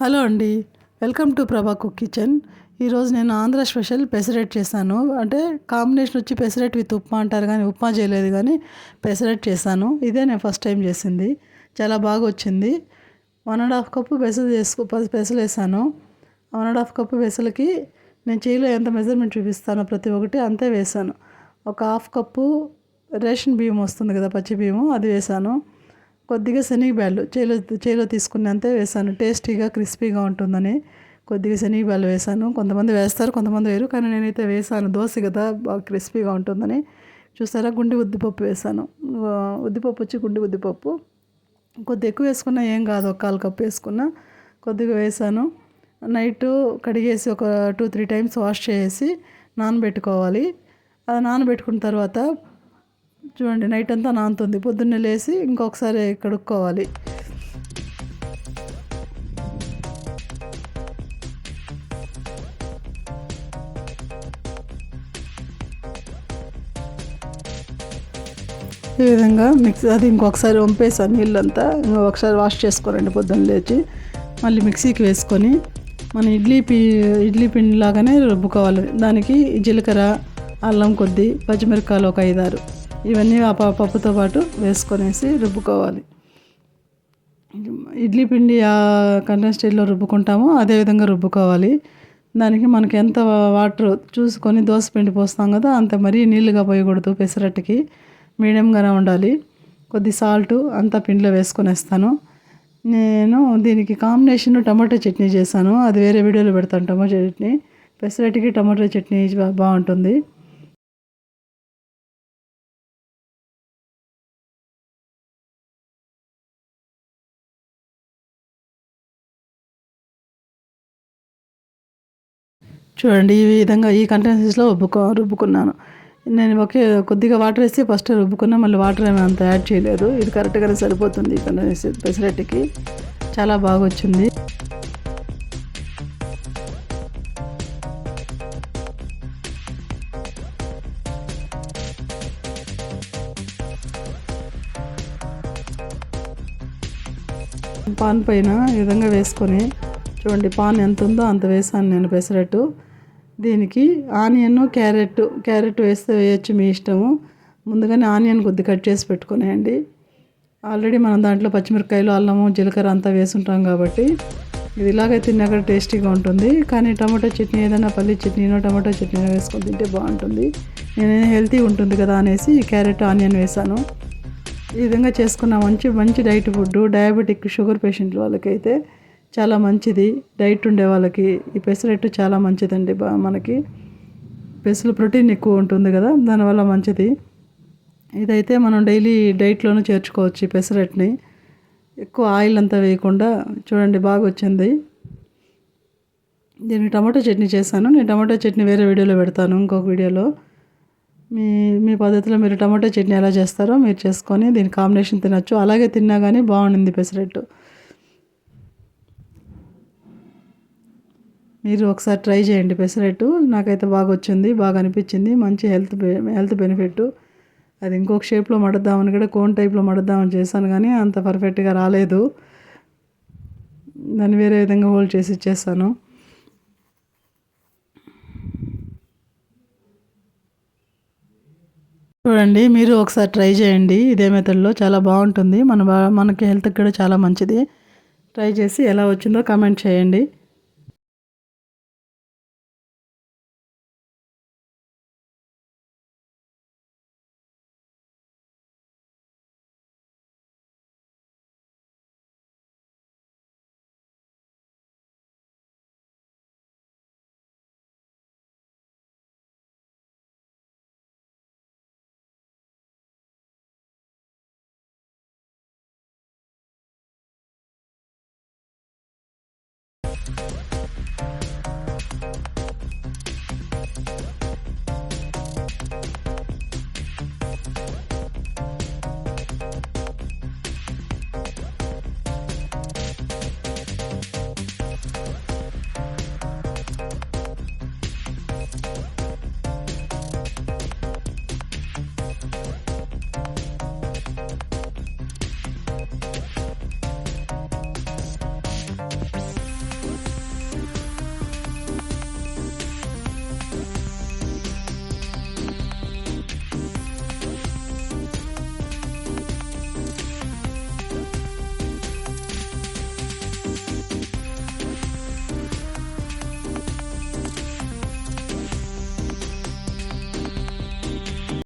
Hello అండి. Welcome to Prabha cook kitchen. ఈరోజు నేను ఆంధ్ర స్పెషల్ పెసరెట్ చేశాను. అంటే కాంబినేషన్ వచ్చి పెసరెట్ విత్ ఉప్మా అంటారు కానీ ఉప్మా చేయలేదు కానీ పెసరెట్ చేశాను. ఇదే నేను ఫస్ట్ టైం చేసింది. చాలా బాగా వచ్చింది. వన్ అండ్ హాఫ్ కప్పు పెసలు చేసుకో పది పెసలు వేసాను వన్ అండ్ హాఫ్ కప్పు పెసలకి నేను చేయిలో ఎంత మెజర్మెంట్ చూపిస్తానో ప్రతి ఒక్కటి అంతే వేసాను ఒక హాఫ్ కప్పు రేషన్ బియ్యం వస్తుంది కదా పచ్చి బియ్యం అది వేసాను కొద్దిగా శనగబ్యాళ్ళు చేలో చేలో తీసుకున్నంతే వేసాను. టేస్టీగా క్రిస్పీగా ఉంటుందని కొద్దిగా శనగబ్యాళ్ళు వేసాను. కొంతమంది వేస్తారు కొంతమంది వేరు కానీ నేనైతే వేసాను. దోశ కదా బాగా క్రిస్పీగా ఉంటుందని. చూసారా గుండి ఉద్దిపప్పు వేసాను. ఉద్దిపప్పు వచ్చి గుండి ఉద్దిపప్పు. కొద్ది ఎక్కువ వేసుకున్నా ఏం కాదు. ఒక కాలు కప్పు వేసుకున్నా కొద్దిగా వేసాను. నైట్ కడిగేసి ఒక టూ త్రీ టైమ్స్ వాష్ చేసి నానబెట్టుకోవాలి. అది నానబెట్టుకున్న తర్వాత చూడండి నైట్ అంతా నానుతుంది. పొద్దున్నే లేచి ఇంకొకసారి కడుక్కోవాలి. ఈ విధంగా మిక్సీ అది ఇంకొకసారి వంపేసాను నీళ్ళంతా. ఒకసారి వాష్ చేసుకోరండి పొద్దున్న లేచి. మళ్ళీ మిక్సీకి వేసుకొని మన ఇడ్లీ పి ఇడ్లీ పిండి లాగానే రుబ్బుకోవాలి. దానికి జీలకర్ర అల్లం కొద్ది పచ్చిమిరపకాయలు ఒక ఐదారు. ఇవన్నీ ఆ ప- పప్పుతో పాటు వేసుకొనేసి రుబ్బుకోవాలి. ఇడ్లీ పిండి ఆ కంటెన్స్టైల్లో రుబ్బుకుంటామో అదే విధంగా రుబ్బుకోవాలి. దానికి మనకి ఎంత వాటర్ చూసుకొని దోశ పిండి పోస్తాం కదా అంత మరీ నీళ్ళుగా పోయకూడదు పెసరట్టుకి. మీడియంగానే ఉండాలి. కొద్ది సాల్ట్ అంతా పిండిలో వేసుకొనేస్తాను. నేను దీనికి కాంబినేషన్ టమాటో చట్నీ చేశాను. అది వేరే వీడియోలో పెడతాను. టమాటో చట్నీ పెసరట్టుకి టమాటో చట్నీ బాగుంటుంది. చూడండి ఈ విధంగా ఈ కంటెన్సీస్లో రుబ్బుకో రుబ్బుకున్నాను. నేను ఒకే కొద్దిగా వాటర్ వేసి ఫస్ట్ రుబ్బుకున్నా మళ్ళీ వాటర్ ఏమి అంత యాడ్ చేయలేదు. ఇది కరెక్ట్గానే సరిపోతుంది ఈ కంటెన్సీ పెసరట్టుకి. చాలా బాగా వచ్చింది. పాన్ పైన ఈ విధంగా వేసుకొని చూడండి పాన్ ఎంత ఉందో అంత వేసాను నేను పెసరట్టు. దీనికి ఆనియన్ క్యారెట్ క్యారెట్ వేస్తే వేయచ్చు మీ ఇష్టము. ముందుగానే ఆనియన్ కొద్ది కట్ చేసి పెట్టుకునేయండి. ఆల్రెడీ మనం దాంట్లో పచ్చిమిరపకాయలు అల్లము జీలకర్ర అంతా వేసుంటాం కాబట్టి ఇది ఇలాగే తిన్నాక టేస్టీగా ఉంటుంది. కానీ టమాటో చట్నీ ఏదైనా పల్లి చట్నీనో టమాటో చట్నీనో వేసుకొని తింటే బాగుంటుంది. నేను హెల్తీ ఉంటుంది కదా అనేసి క్యారెట్ ఆనియన్ వేసాను. ఈ విధంగా చేసుకున్న మంచి మంచి diet food diabetic sugar patient వాళ్ళకైతే చాలా మంచిది. డైట్ ఉండే వాళ్ళకి ఈ పెసరట్టు చాలా మంచిదండి బా మనకి. పెసలు ప్రోటీన్ ఎక్కువ ఉంటుంది కదా దానివల్ల మంచిది. ఇదైతే మనం డైలీ డైట్లోనూ చేర్చుకోవచ్చు ఈ పెసరట్ని ఎక్కువ ఆయిల్ అంతా వేయకుండా చూడండి బాగా వచ్చింది. దీనికి టమాటో చట్నీ చేశాను. నేను టమాటో చట్నీ వేరే వీడియోలో పెడతాను ఇంకొక వీడియోలో. మీ మీ పద్ధతిలో మీరు టమాటో చట్నీ ఎలా చేస్తారో మీరు చేసుకొని దీని కాంబినేషన్ తినచ్చు. అలాగే తిన్నా కానీ బాగుండింది పెసరట్టు మీరు ఒకసారి ట్రై చేయండి పెసరట్టు. నాకైతే బాగా వచ్చింది బాగా అనిపించింది. మంచి హెల్త్ హెల్త్ బెనిఫిట్ అది ఇంకొక షేప్లో మడుద్దామని కూడా కోన్ టైప్లో మడుద్దామని చేశాను కానీ అంత పర్ఫెక్ట్గా రాలేదు. దాన్ని వేరే విధంగా హోల్డ్ చేసి ఇచ్చేస్తాను. చూడండి మీరు ఒకసారి ట్రై చేయండి. ఇదే మెథడ్లో చాలా బాగుంటుంది. మన బా- మనకి హెల్త్కి కూడా చాలా మంచిది. ట్రై చేసి ఎలా వచ్చిందో కామెంట్ చేయండి.